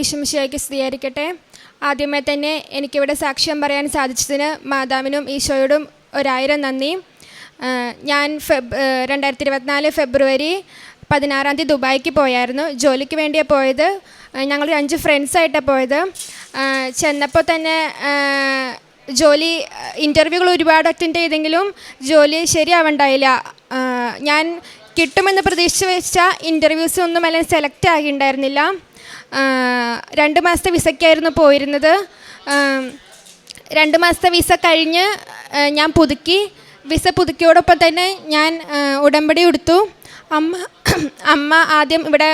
ഈശുമിശിയായിക്ക് സ്തുതിയായിരിക്കട്ടെ. ആദ്യമേ തന്നെ എനിക്കിവിടെ സാക്ഷ്യം പറയാൻ സാധിച്ചതിന് മാതാവിനും ഈശോയോടും ഒരായിരം നന്ദി. ഞാൻ ഫെബ് രണ്ടായിരത്തി ഇരുപത്തിനാല് ഫെബ്രുവരി പതിനാറാം തീയതി ദുബായിക്ക് പോയായിരുന്നു. ജോലിക്ക് വേണ്ടിയാണ് പോയത്. ഞങ്ങൾ അഞ്ച് ഫ്രണ്ട്സായിട്ടാണ് പോയത്. ചെന്നപ്പോൾ തന്നെ ജോലി ഇന്റർവ്യൂകൾ ഒരുപാട് അറ്റൻഡ് ചെയ്തെങ്കിലും ജോലി ശരിയാവണ്ടായില്ല. ഞാൻ കിട്ടുമെന്ന് പ്രതീക്ഷിച്ച് വെച്ച ഇന്റർവ്യൂസ് ഒന്നും അല്ലെങ്കിൽ സെലക്ട് ആകിയിട്ടുണ്ടായിരുന്നില്ല ആ, രണ്ട് മാസത്തെ വിസയ്ക്കായിരുന്നു പോയിരുന്നത്. രണ്ട് മാസത്തെ വിസ കഴിഞ്ഞ് ഞാൻ പുതുക്കി. വിസ പുതുക്കിയോടൊപ്പം തന്നെ ഞാൻ ഉടമ്പടി എടുത്തു. അമ്മ അമ്മ ആദ്യം ഇവിടെ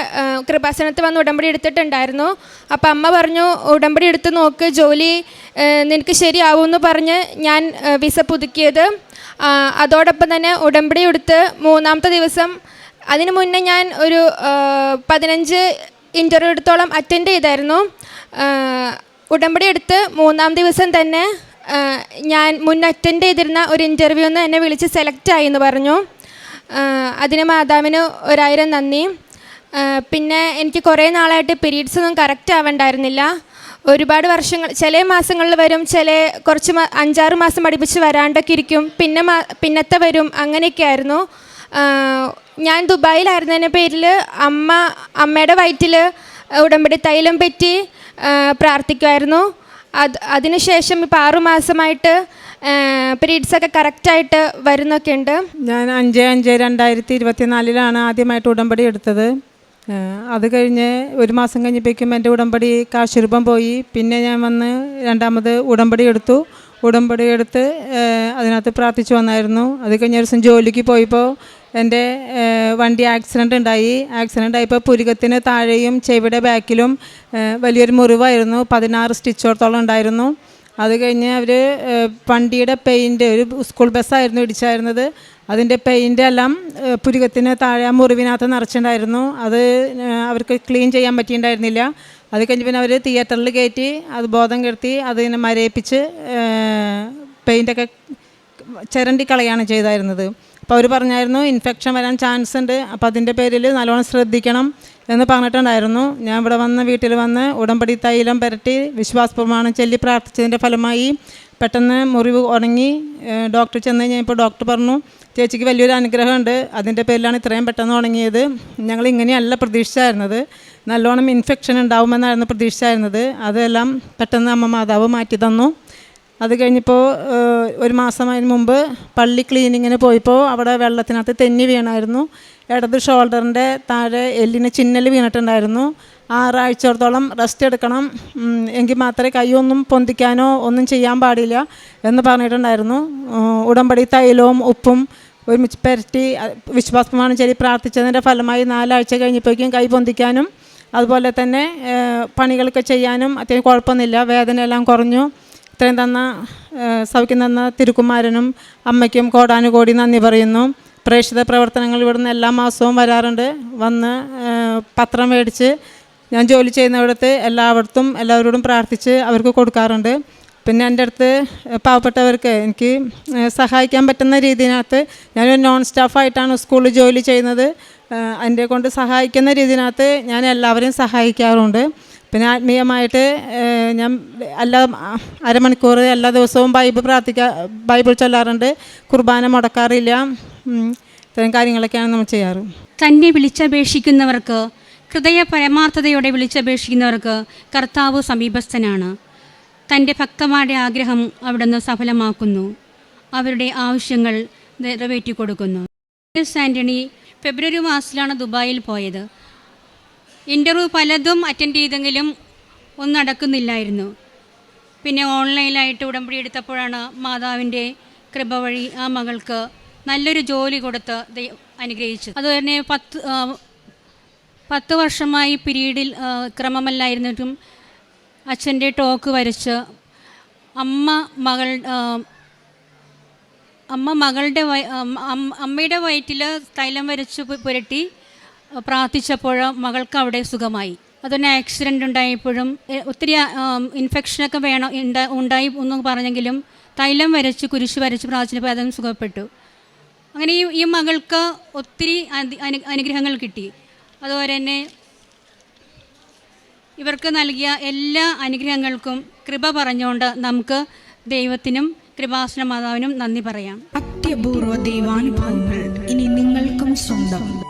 കൃപാസനത്തിൽ കൃപാസനത്ത് വന്ന് ഉടമ്പടി എടുത്തിട്ടുണ്ടായിരുന്നു. അപ്പം അമ്മ പറഞ്ഞു ഉടമ്പടി എടുത്ത് നോക്ക് ജോലി നിനക്ക് ശരിയാവുമെന്ന് പറഞ്ഞ് ഞാൻ വിസ പുതുക്കിയത്. അതോടൊപ്പം തന്നെ ഉടമ്പടി എടുത്ത് മൂന്നാമത്തെ ദിവസം അതിനു മുന്നേ ഞാൻ ഒരു പതിനഞ്ച് ഇന്റർവ്യൂ എടുത്തോളം അറ്റൻഡ് ചെയ്തായിരുന്നു. ഉടമ്പടി എടുത്ത് മൂന്നാം ദിവസം തന്നെ ഞാൻ മുൻ അറ്റൻഡ് ചെയ്തിരുന്ന ഒരു ഇന്റർവ്യൂന്ന് എന്നെ വിളിച്ച് സെലക്ട് ആയി എന്ന് പറഞ്ഞു. അതിന് മാതാവിന് ഒരായിരം നന്ദി. പിന്നെ എനിക്ക് കുറേ നാളായിട്ട് പീരീഡ്സ് ഒന്നും കറക്റ്റ് ആവണ്ടായിരുന്നില്ല. ഒരുപാട് വർഷങ്ങൾ ചില മാസങ്ങളിൽ വരും ചില കുറച്ച് അഞ്ചാറ് മാസം പഠിപ്പിച്ച് വരാണ്ടൊക്കെ ഇരിക്കും. പിന്നെ പിന്നത്തെ വരും അങ്ങനെയൊക്കെ ആയിരുന്നു. ഞാൻ ദുബായിലായിരുന്നതിന്റെ പേരിൽ അമ്മ അമ്മയുടെ വയറ്റിൽ ഉടമ്പടി തൈലം പറ്റി പ്രാർത്ഥിക്കുമായിരുന്നു അത് അതിനുശേഷം ഇപ്പോൾ ആറുമാസമായിട്ട് പീരീഡ്സൊക്കെ കറക്റ്റായിട്ട് വരുന്നൊക്കെ ഉണ്ട്. ഞാൻ അഞ്ച് അഞ്ച് രണ്ടായിരത്തി ഇരുപത്തിനാലിലാണ് ആദ്യമായിട്ട് ഉടമ്പടി എടുത്തത്. അത് കഴിഞ്ഞ് ഒരു മാസം കഴിഞ്ഞപ്പോഴേക്കും എന്റെ ഉടമ്പടി കാശുരൂപം പോയി. പിന്നെ ഞാൻ വന്ന് രണ്ടാമത് ഉടമ്പടി എടുത്തു. ഉടമ്പടി എടുത്ത് അതിനകത്ത് പ്രാർത്ഥിച്ചു വന്നായിരുന്നു. അത് കഴിഞ്ഞ ദിവസം ജോലിക്ക് പോയപ്പോൾ എന്റെ വണ്ടി ആക്സിഡന്റ് ഉണ്ടായി. ആക്സിഡന്റ് ആയപ്പോൾ പുരുകത്തിന് താഴെയും ചെവിയുടെ ബാക്കിലും വലിയൊരു മുറിവായിരുന്നു. പതിനാറ് സ്റ്റിച്ചോടത്തോളം ഉണ്ടായിരുന്നു. അത് കഴിഞ്ഞ് അവർ വണ്ടിയുടെ പെയിന്റ് ഒരു സ്കൂൾ ബസ്സായിരുന്നു ഇടിച്ചായിരുന്നത്. അതിന്റെ പെയിന്റ് എല്ലാം പുരുകത്തിന് താഴെ ആ മുറിവിനകത്ത് നിറച്ചിട്ടുണ്ടായിരുന്നു. അത് അവർക്ക് ക്ലീൻ ചെയ്യാൻ പറ്റിയിട്ടുണ്ടായിരുന്നില്ല. അത് കഴിഞ്ഞ് പിന്നെ അവർ തിയേറ്ററിൽ കയറ്റി അത് ബോധം കെടുത്തി അതിനെ മരയിപ്പിച്ച് പെയിന്റൊക്കെ ചിരണ്ടി കളയാണ് ചെയ്തായിരുന്നത്. അപ്പോൾ അവർ പറഞ്ഞായിരുന്നു ഇൻഫെക്ഷൻ വരാൻ ചാൻസ് ഉണ്ട്. അപ്പോൾ അതിന്റെ പേരിൽ നല്ലോണം ശ്രദ്ധിക്കണം. എന്ന് പറഞ്ഞിട്ടുണ്ടായിരുന്നു. ഞാൻ ഇവിടെ വന്ന് വീട്ടിൽ വന്ന് ഉടമ്പടി തൈലം പുരട്ടി വിശ്വാസ പ്രമാണം ചൊല്ലി പ്രാർത്ഥിച്ചതിന്റെ ഫലമായി പെട്ടെന്ന് മുറിവ് ഉണങ്ങി ഡോക്ടർ ചെന്ന് കഴിഞ്ഞപ്പോൾ ഡോക്ടർ പറഞ്ഞു ചേച്ചിക്ക് വലിയൊരു അനുഗ്രഹമുണ്ട്. അതിന്റെ പേരിലാണ് ഇത്രയും പെട്ടെന്ന് ഉണങ്ങിയത്. ഞങ്ങൾ ഇങ്ങനെയല്ല പ്രതീക്ഷിച്ചായിരുന്നത്. നല്ലോണം ഇൻഫെക്ഷൻ ഉണ്ടാവുമെന്നായിരുന്നു പ്രതീക്ഷിച്ചായിരുന്നത്. അതെല്ലാം പെട്ടെന്ന് അമ്മ മാതാവ് മാറ്റി തന്നു. അത് കഴിഞ്ഞപ്പോൾ ഒരു മാസം മുമ്പ് പള്ളി ക്ലീനിങ്ങിന് പോയപ്പോൾ അവിടെ വെള്ളത്തിനകത്ത് തെന്നി വീണായിരുന്നു. ഇടത് ഷോൾഡറിന്റെ താഴെ എല്ലിന് ചിന്നൽ വീണിട്ടുണ്ടായിരുന്നു. ആറാഴ്ചയോളത്തോളം റെസ്റ്റ് എടുക്കണം. എങ്കിൽ മാത്രമേ കൈയൊന്നും പൊന്തിക്കാനോ ഒന്നും ചെയ്യാൻ പാടില്ല എന്ന് പറഞ്ഞിട്ടുണ്ടായിരുന്നു. ഉടമ്പടി തൈലവും ഉപ്പും ഒരുമിച്ച് പെരട്ടി വിശ്വാസമാണ് ചെടി പ്രാർത്ഥിച്ചതിന്റെ ഫലമായി നാലാഴ്ച കഴിഞ്ഞപ്പോഴേക്കും കൈ പൊന്തിക്കാനും അതുപോലെ തന്നെ പണികളൊക്കെ ചെയ്യാനും അത്യാവശ്യം കുഴപ്പമൊന്നുമില്ല. വേദനയെല്ലാം കുറഞ്ഞു. ഇത്രയും തന്ന സൗഖ്യം തന്ന തിരുക്കുമാരനും അമ്മയ്ക്കും കോടാനുകോടി നന്ദി പറയുന്നു. പ്രേക്ഷിത പ്രവർത്തനങ്ങൾ ഇവിടുന്ന് എല്ലാ മാസവും വരാറുണ്ട്. വന്ന് പത്രം മേടിച്ച് ഞാൻ ജോലി ചെയ്യുന്നിടത്ത് എല്ലായിടത്തും എല്ലാവരോടും പ്രാർത്ഥിച്ച് അവർക്ക് കൊടുക്കാറുണ്ട്. പിന്നെ എന്റെ അടുത്ത് പാവപ്പെട്ടവർക്ക് എനിക്ക് സഹായിക്കാൻ പറ്റുന്ന രീതിയിനകത്ത് ഞാനൊരു നോൺ സ്റ്റാഫായിട്ടാണ് സ്കൂളിൽ ജോലി ചെയ്യുന്നത്. എന്റെ കൊണ്ട് സഹായിക്കുന്ന രീതിയിനകത്ത് ഞാൻ എല്ലാവരെയും സഹായിക്കാറുണ്ട്. പിന്നെ ആത്മീയമായിട്ട് ഞാൻ എല്ലാ അരമണിക്കൂർ എല്ലാ ദിവസവും ബൈബിൾ പ്രാർത്ഥിക്കുക ബൈബിൾ ചൊല്ലാറുണ്ട്. കുർബാന മുടക്കാറില്ല. ഇത്തരം കാര്യങ്ങളൊക്കെയാണ് നമ്മൾ ചെയ്യാറ്. തന്നെ വിളിച്ചപേക്ഷിക്കുന്നവർക്ക് ഹൃദയ പരമാർത്ഥതയോടെ വിളിച്ചപേക്ഷിക്കുന്നവർക്ക് കർത്താവ് സമീപസ്ഥനാണ്. തന്റെ ഭക്തമാരുടെ ആഗ്രഹം അവിടുന്ന് സഫലമാക്കുന്നു. അവരുടെ ആവശ്യങ്ങൾ നിറവേറ്റി കൊടുക്കുന്നു ആന്റണി ഫെബ്രുവരി മാസത്തിലാണ് ദുബായിൽ പോയത്. ഇന്റർവ്യൂ പലതും അറ്റൻഡ് ചെയ്തെങ്കിലും ഒന്നും നടക്കുന്നില്ലായിരുന്നു. പിന്നെ ഓൺലൈനിലായിട്ട് ഉടമ്പടി എടുത്തപ്പോഴാണ് മാതാവിന്റെ കൃപ വഴി ആ മകൾക്ക് നല്ലൊരു ജോലി കൊടുത്ത് അനുഗ്രഹിച്ചു അനുഗ്രഹിച്ചത്. അതുപോലെ തന്നെ പത്ത് പത്ത് വർഷമായി പിരീഡിൽ ക്രമമല്ലായിരുന്നിട്ടും അച്ഛന്റെ ടോക്ക് വരച്ച് അമ്മ മകൾ അമ്മ മകളുടെ അമ്മയുടെ വയറ്റിൽ തൈലം വരച്ച് പുരട്ടി പ്രാർത്ഥിച്ചപ്പോൾ മകൾക്ക് അവിടെ സുഖമായി. അതുപോലെ ആക്സിഡന്റ് ഉണ്ടായപ്പോഴും ഒത്തിരി ഇൻഫെക്ഷനൊക്കെ വേണം ഉണ്ടായി എന്ന് പറഞ്ഞെങ്കിലും തൈലം വരച്ച് കുരിശ് വരച്ച് പ്രാർത്ഥിച്ചപ്പോൾ അതും സുഖപ്പെട്ടു. അങ്ങനെ ഈ ഈ മകൾക്ക് ഒത്തിരി അനുഗ്രഹങ്ങൾ കിട്ടി. അതുപോലെ തന്നെ ഇവർക്ക് നൽകിയ എല്ലാ അനുഗ്രഹങ്ങൾക്കും കൃപ പറഞ്ഞുകൊണ്ട് നമുക്ക് ദൈവത്തിനും കൃപാസന മാതാവിനും നന്ദി പറയാം. അത്യപൂർവ ദൈവാനുഭവങ്ങൾ ഇനി നിങ്ങൾക്കും സ്വന്തം.